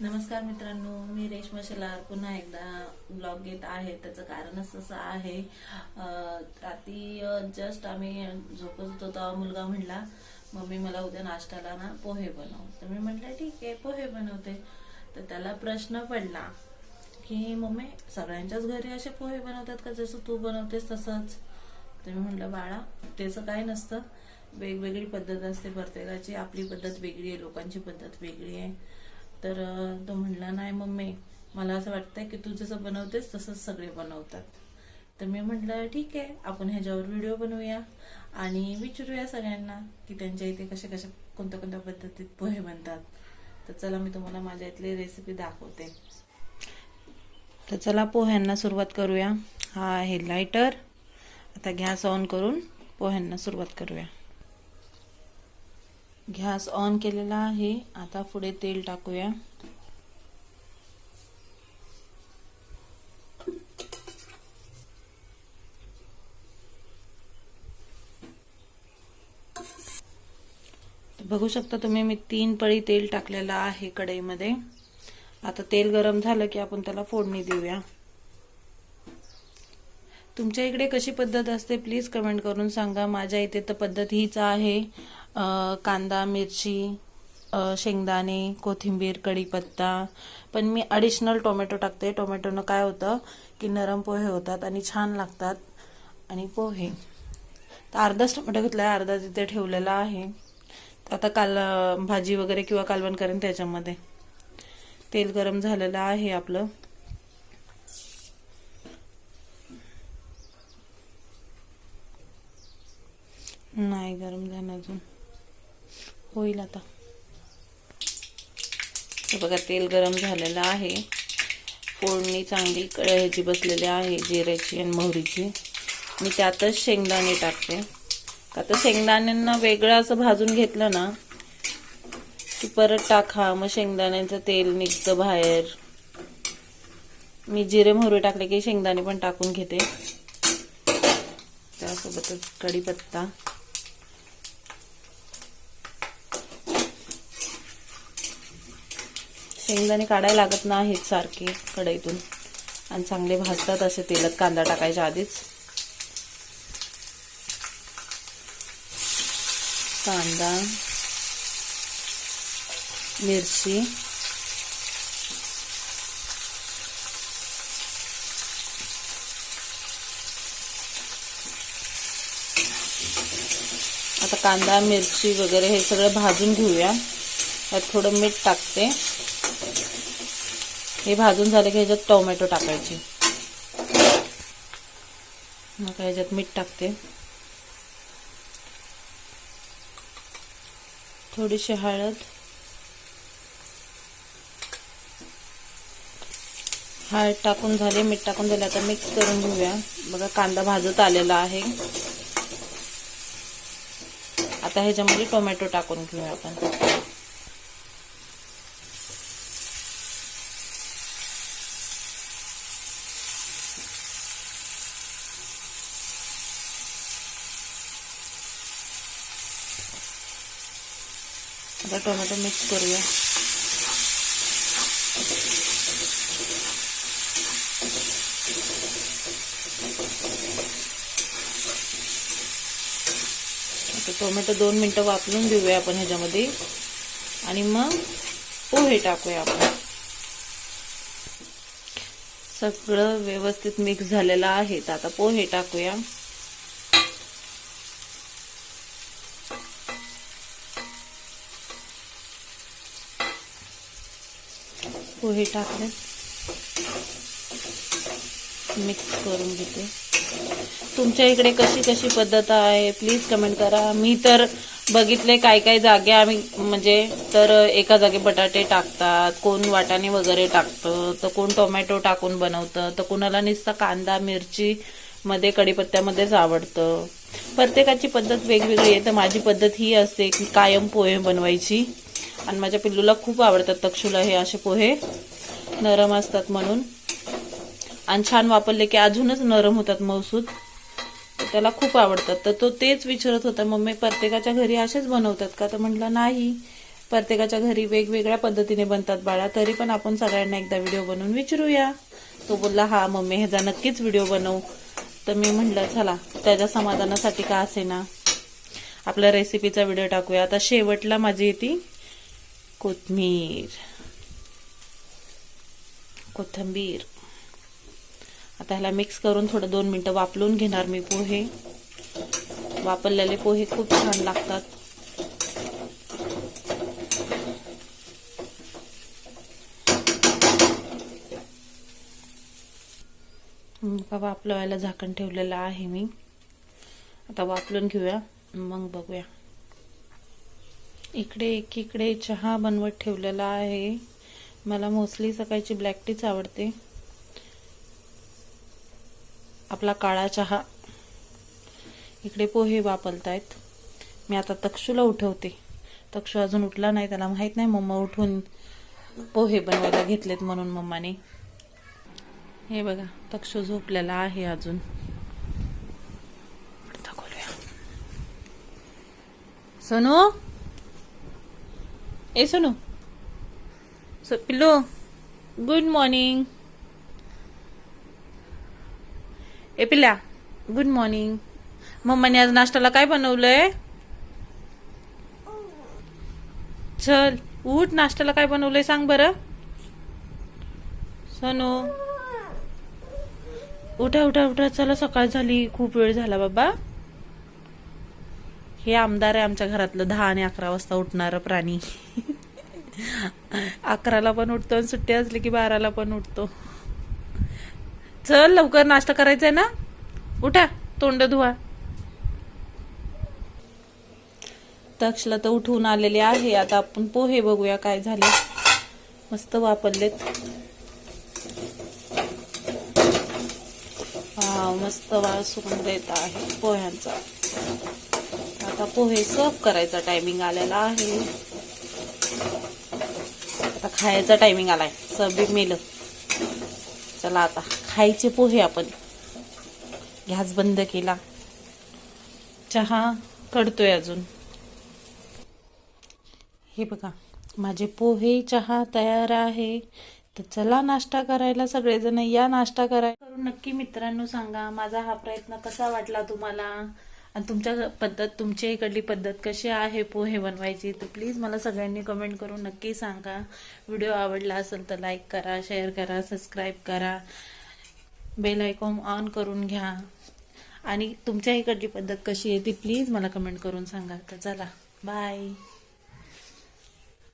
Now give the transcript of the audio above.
नमस्कार मित्रांनो मी रेश्मा शेलार. पुन्हा एकदा ब्लॉग घेत आहे. त्याचं कारणच तसं आहे रात्री जस्ट आम्ही झोपत होतो तेव्हा मुलगा म्हणला मम्मी मला उद्या नाश्त्याला ना पोहे बनव. तर मी म्हटलं ठीक आहे पोहे बनवते. तर त्याला प्रश्न पडला की मम्मी सगळ्यांच्याच घरी असे पोहे बनवतात का? जसं तू बनवतेस तसंच. तर मी म्हटलं बाळा त्याचं काय नसतं. वेगवेगळी पद्धत असते प्रत्येकाची. आपली पद्धत वेगळी आहे लोकांची पद्धत वेगळी आहे. तर तो म्हणला नाही मम्मी मला असं वाटतंय की तू जसं बनवतेस तसंच सगळे बनवतात. तर मी म्हटलं ठीक आहे आपण ह्याच्यावर व्हिडिओ बनवूया आणि विचारूया सगळ्यांना की त्यांच्या इथे कशा कशा कोणत्या कोणत्या पद्धतीत पोहे बनतात. तर चला मी तुम्हाला माझ्या इथली रेसिपी दाखवते. तर चला पोह्यांना सुरुवात करूया. हा आहे लायटर आता गॅस ऑन करून पोह्यांना सुरुवात करूया. गॅस ऑन केलेला आहे. आता पुढे तेल टाकूया. बघू शकता तुम्ही मी तीन पळी तेल टाकलेलं आहे कढईमध्ये. आता तेल गरम झालं की आपण त्याला फोडणी देऊया. तुमच्या इकडे कशी पद्धत असते प्लीज कमेंट करून सांगा. माझ्या इथे तर पद्धत हीच आहे. कांदा मिरची शेंगदाणे कोथिंबीर कढीपत्ता. पण मी अडिशनल टोमॅटो टाकते. टोमॅटोनं काय होतं की नरम पोहे होतात आणि छान लागतात आणि पोहे. तर अर्धाच टोमॅटो घेतला आहे अर्धा तिथे ठेवलेला आहे. आता काल भाजी वगैरे किंवा कालवण करेन त्याच्यामध्ये. तेल गरम झालेलं आहे आपलं. नाही गरम झालं अजून. होईल आता. तर बघा तेल गरम झालेलं आहे. फोडणी चांगली ह्याची बसलेली आहे जिऱ्याची आणि मोहरीची. मी त्यातच शेंगदाणे टाकते. का तर शेंगदाण्यांना वेगळं असं भाजून घेतलं ना की परत टाका. मग शेंगदाण्याचं तेल निघतं बाहेर. मी जिरे मोहरी टाकले की शेंगदाणे पण टाकून घेते. त्यासोबतच कढीपत्ता. शेंगदाणे काढायला लागत नाहीत सारखे कढईतून. आणि चांगले भाजतात असे तेलात कांदा टाकायच्या आधीच. कांदा मिरची आता कांदा मिरची वगैरे हे सगळं भाजून घेऊया. त्यात थोडं मीठ टाकते. हे भाजून झाले की ह्याच्यात टोमॅटो टाकायचे. मग ह्याच्यात मीठ टाकते. थोडीशी हळद. हळद टाकून झाले मीठ टाकून झाले. आता मिक्स करून घेऊया. बघा कांदा भाजत आलेला आहे. आता ह्याच्यामध्ये टोमॅटो टाकून घेऊया आपण. आता टोमॅटो मिक्स करूया. आता टोमॅटो दोन मिनटं वापरून घेऊया आपण ह्याच्यामध्ये. आणि मग पोहे टाकूया आपण. सगळं व्यवस्थित मिक्स झालेलं आहे. तर आता पोहे टाकूया. पोहे टाकले. मिक्स करून घेते. तुमच्या इकडे कशी कशी पद्धत आहे? प्लीज कमेंट करा. मी तर बघितले काय काय जागे आम्ही म्हणजे तर एका जागे बटाटे टाकतात कोण वाटाणे वगैरे टाकतं तर कोण टोमॅटो टाकून बनवतं तर कोणाला नुसतं कांदा मिरची मध्ये कढीपत्त्यामध्येच आवडतं प्रत्येकाची पद्धत वेगवेगळी आहे. तर माझी पद्धत ही असते की कायम पोहे बनवायची. आणि माझ्या पिल्लूला खूप आवडतात तक्षुला हे असे पोहे. नरम असतात म्हणून. आणि छान वापरले की अजूनच नरम होतात मौसूद त्याला खूप आवडतात. तर तो तेच विचारत होता मम्मी प्रत्येकाच्या घरी असेच बनवतात का? तर म्हटलं नाही. प्रत्येकाच्या घरी वेगवेगळ्या पद्धतीने बनतात बाळा. तरी पण आपण सगळ्यांना एकदा व्हिडिओ बनवून विचारूया. तो बोलला हा मम्मी ह्याचा नक्कीच व्हिडिओ बनवू. तर मी म्हटलं चला त्याच्या समाधानासाठी का असे ना आपल्या रेसिपीचा व्हिडिओ टाकूया. आता शेवटला माझी येते कोथमीर. कोथंबीर. आता ह्याला मिक्स करून थोडं दोन मिनटं वापरून घेणार मी पोहे. वापरलेले पोहे खूप छान लागतात. बघा वापलवायला झाकण ठेवलेलं आहे मी. आता वापरून घेऊया. मग बघूया. इकडे एकीकडे चहा बनवत ठेवलेला आहे. मला मोस्टली सकाळची ब्लॅक टीच आवडते. आपला काळा चहा. इकडे पोहे वापरत आहेत मी आता तक्षूला उठवते. तक्षू अजून उठला नाही त्याला माहीत नाही. मम्मा उठून पोहे बनवायला घेतलेत म्हणून मम्माने. हे बघा तक्षू झोपलेला आहे अजून. दाखवूया सोनू? ए सोनू सो पिल्लू गुड मॉर्निंग ए पिल्ल्या गुड मॉर्निंग मम्माने आज नाश्त्याला काय बनवलंय चल उठ नाश्त्याला काय बनवलंय सांग बरं सोनू उठा उठा उठा. चला सकाळ झाली. खूप वेळ झाला बाबा. हे आमदार आहे आमच्या घरातलं दहा आणि अकरा वाजता उठणार प्राणी. अकराला पण उठतो आणि सुट्टी असली की बाराला पण उठतो. चल लवकर नाश्ता करायचा आहे ना? उठा तोंड धुवा. दक्षला तर उठून आलेले आहे. आता आपण पोहे बघूया काय झाले. मस्त वापरलेत. हा मस्त वास सुगंध येत आहे पोह्यांचा. आता पोहे सर्व करायचा. टायमिंग आलेला आहे. आता खायचा टायमिंग आलाय. सबी मेल. चला आता खायचे पोहे आपण. गॅस बंद केला. चहा कडतोय अजून. हे बघा माझे पोहे चहा तयार आहे. तर चला नाश्ता करायला सगळेजण या नाश्ता करायला नक्की मित्रांनो सांगा माझा हा प्रयत्न कसा वाटला तुम्हाला? आणि तुमच्या पद्धत तुमच्या इकडली पद्धत कशी आहे पोहे बनवायची तर प्लीज मला सगळ्यांनी कमेंट करून नक्की सांगा. व्हिडिओ आवडला असेल तर लाईक करा शेअर करा सबस्क्राईब करा. बेल आयकॉन ऑन करून घ्या. आणि तुमच्या इकडची पद्धत कशी आहे ती प्लीज मला कमेंट करून सांगा. तर चला बाय